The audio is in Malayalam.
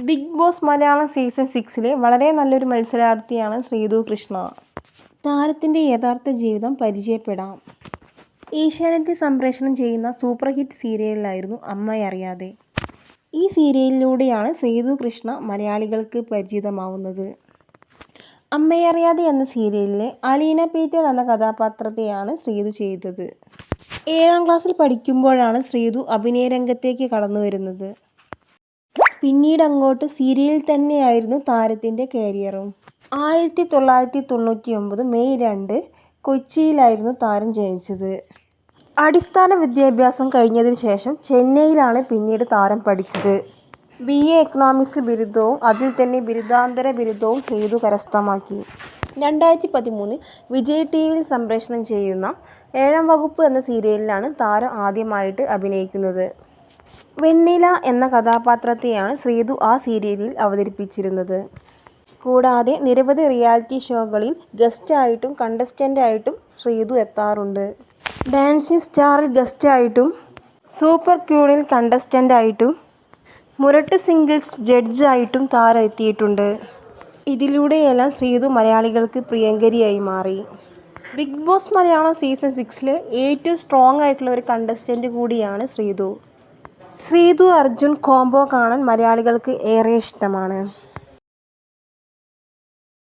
ബിഗ് ബോസ് മലയാളം സീസൺ സിക്സിലെ വളരെ നല്ലൊരു മത്സരാർത്ഥിയാണ് ശ്രീതു കൃഷ്ണ. താരത്തിന്റെ യഥാർത്ഥ ജീവിതം പരിചയപ്പെടാം. ഏഷ്യാനെറ്റ് സംപ്രേഷണം ചെയ്യുന്ന സൂപ്പർ ഹിറ്റ് സീരിയലിലായിരുന്നു അമ്മയറിയാതെ ഈ സീരിയലിലൂടെയാണ് സേതു കൃഷ്ണ മലയാളികൾക്ക് പരിചിതമാവുന്നത്. അമ്മയറിയാതെ എന്ന സീരിയലിലെ അലീന പീറ്റർ എന്ന കഥാപാത്രത്തെയാണ് ശ്രീതു ചെയ്തത്. ഏഴാം ക്ലാസ്സിൽ പഠിക്കുമ്പോഴാണ് ശ്രീതു അഭിനയരംഗത്തേക്ക് കടന്നു വരുന്നത് പിന്നീട് അങ്ങോട്ട് സീരിയലിൽ തന്നെയായിരുന്നു താരത്തിന്റെ കരിയറും. ആയിരത്തി തൊള്ളായിരത്തി തൊണ്ണൂറ്റി ഒമ്പത് മെയ് രണ്ട് കൊച്ചിയിലായിരുന്നു താരം ജനിച്ചത്. അടിസ്ഥാന വിദ്യാഭ്യാസം കഴിഞ്ഞതിന് ശേഷം ചെന്നൈയിലാണ് പിന്നീട് താരം പഠിച്ചത്. ബി എ എക്കണോമിക്സിൽ ബിരുദവും അതിൽ തന്നെ ബിരുദാന്തര ബിരുദവും ചെയ്തു കരസ്ഥമാക്കി. രണ്ടായിരത്തി പതിമൂന്ന് വിജയ് ടി വിയിൽ സംപ്രേഷണം ചെയ്യുന്ന ഏഴാം വകുപ്പ് എന്ന സീരിയലിലാണ് താരം ആദ്യമായിട്ട് അഭിനയിക്കുന്നത്. വെണ്ണില എന്ന കഥാപാത്രത്തെയാണ് ശ്രീതു ആ സീരിയലിൽ അവതരിപ്പിച്ചിരുന്നത്. കൂടാതെ നിരവധി റിയാലിറ്റി ഷോകളിൽ ഗസ്റ്റായിട്ടും കണ്ടസ്റ്റന്റായിട്ടും ശ്രീതു എത്താറുണ്ട്. ഡാൻസിങ് സ്റ്റാറിൽ ഗസ്റ്റായിട്ടും സൂപ്പർ ക്യൂണിൽ കണ്ടസ്റ്റന്റായിട്ടും മുരട്ട് സിംഗിൾസ് ജഡ്ജായിട്ടും താരം എത്തിയിട്ടുണ്ട് ഇതിലൂടെയെല്ലാം ശ്രീതു മലയാളികൾക്ക് പ്രിയങ്കരിയായി മാറി. ബിഗ് ബോസ് മലയാളം സീസൺ സിക്സിലെ ഏറ്റവും സ്ട്രോങ് ആയിട്ടുള്ള ഒരു കണ്ടസ്റ്റന്റ് കൂടിയാണ് ശ്രീതു. ശ്രീതു അർജുൻ കോംബോ കാണാൻ മലയാളികൾക്ക് ഏറെ ഇഷ്ടമാണ്.